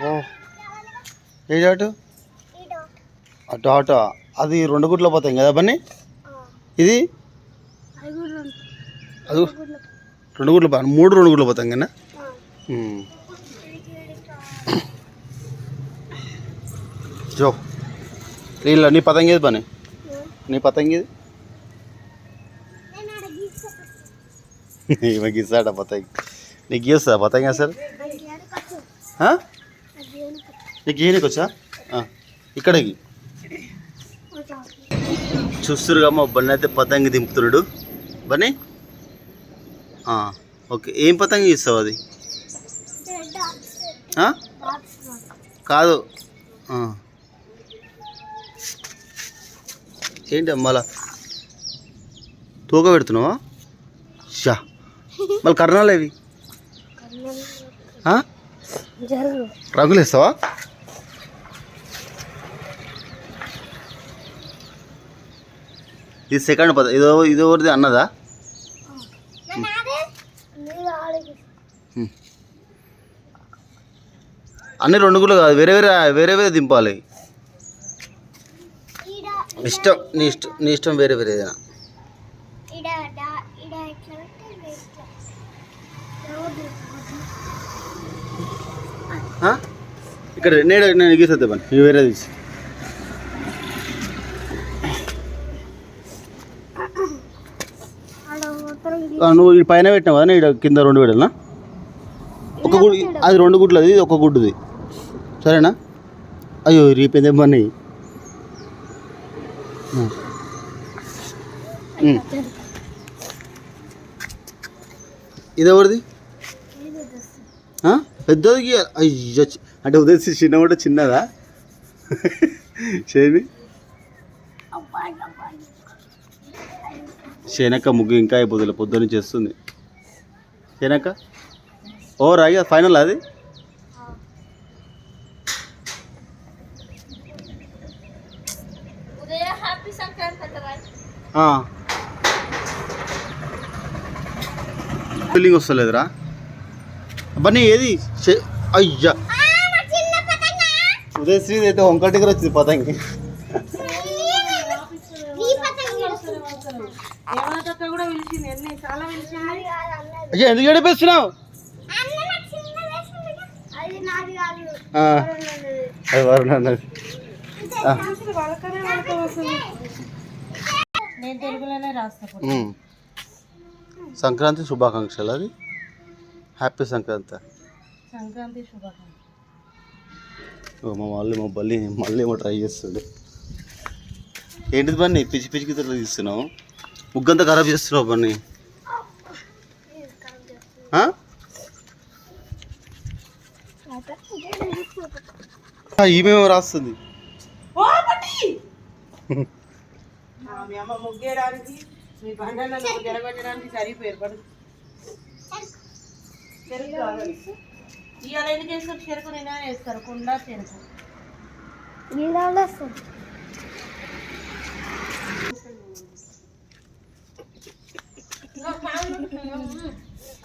ఓ ఏ dot అటు అటు అది రెండు గుట్లు పోతాయి కదా బన్నీ? ఇది? అది రెండు గుడ్లు పో- మూడు రెండు గుడ్లు పోతాం కదా జో ఇలా నీ పతంగి ఏది పని నీ పతంగి ఏది? ఈమె గీసాడ పతంగి? నీకు గీస్తా పతంగి సార్ నీకు గీయనికి వచ్చా ఇక్కడికి. చూస్తురుగా మా బన్నీ అయితే పతంగి దింపుతున్నాడు. బన్నీ? ఓకే. ఏం పతంగి ఇస్తావు అది? కాదు. ఏంటి మళ్ళా తూక పెడుతున్నావా? షా. మళ్ళీ కర్ణాలు ఆ? రంగులు ఇస్తావా ఇది సెకండ్ పద ఇదో ఇది ఎవరిది అన్నదా హ్మ్. అన్ని రెండు గుళ్ళు కాదు వేరే వేరే వేరే వేరే దింపాలి. ఇష్టం నీ ఇష్టం నీ ఇష్టం వేరే వేరే ఏదైనా? ఇక్కడ నేడు నేను గీసేద్దా పని ఇవి వేరే తీసి ఆ, నువ్వు ఈ పైన పెట్టినావు కదా ఇక్కడ కింద రెండు పెట్టాలనా ఒక గుడ్డు అది రెండు గుడ్లు అది ఇది ఒక గుడ్డుది. సరేనా? అయ్యో రీపోయిందే. ఉమ్. ఇది ఎవరిది? పెద్దది. అయ్యో అంటే ఉదయం చిన్న కూడా చిన్నదా? చేని శనక్క ముగ్గు ఇంకా అయిపోతుంది పొద్దున్న చేస్తుంది శనక్క ఓ రాగి ఫైనల్ అది. ఫీలింగ్ వస్తలేదురా. బన్నీ ఏది? అయ్యా. ఉదయశ్రీ అయితే వంకట దగ్గర వచ్చింది పతంగి. అయ్యా ఎందుకు ఏడిపిస్తున్నావు? అది వరుణ్ అన్నది. సంక్రాంతి శుభాకాంక్షలు అది. హ్యాపీ సంక్రాంతి. సంక్రాంతి శుభాకాంక్షలు. ఓ, మా మళ్ళీ మా బల్లి మళ్ళీ ఏమో ట్రై చేస్తుండే. ఏంటిది బన్నీ పిచ్చి పిచ్చి గిత్తలు తీస్తున్నావు? ముగ్గంతా ఖరాబ్ చేస్తున్నావు బన్నీ? ఆ, ఈమెమో రాస్తుంది. మీ అమ్మ ముగ్గేయడానికి మీ బండలను జరగొట్టడానికి సరిపోయారు. పడు చెరుకు కావాలి. ఇవాళ ఎందుకు వేస్తారు? చెరుకు నిన్న వేస్తారు. కుండా చెరుకు.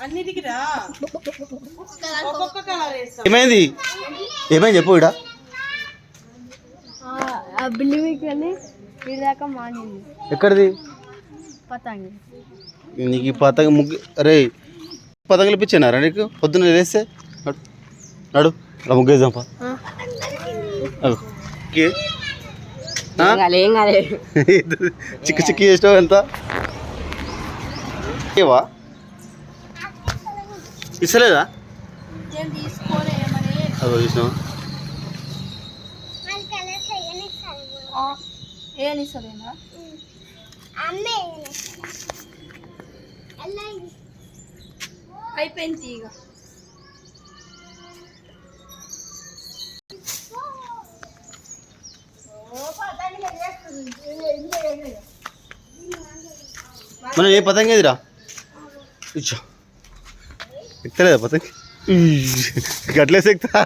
అన్నిటికి రా. ఒక్కొక్క కలర్ వేస్తాం. ఏమైంది? ఏమైంది చెప్పు ఆ బిల్డింగ్ దాకా మాగింది ఎక్కడిది? పతంగి. నీకు ఈ పతంగ ముగ్గు అరే పతంగులు ఇప్పించానారా నీకు? పొద్దున్న వేస్తే నడు నడు అలా ముగ్గేద్దాం పా. అగో. కే? ఆ? ఏం కాలే. చిక్కు చిక్కు చేసినావు ఎంత? ఏవా? ఇస్తలేదా? అదో చూసినావా ఏని సరేనా అయిపోయింది ఇక మన ఏ పతంగ ఏదిరా ఇచ్చా. ఎక్కలేదా పతంగి గట్లేసి ఎక్కుతా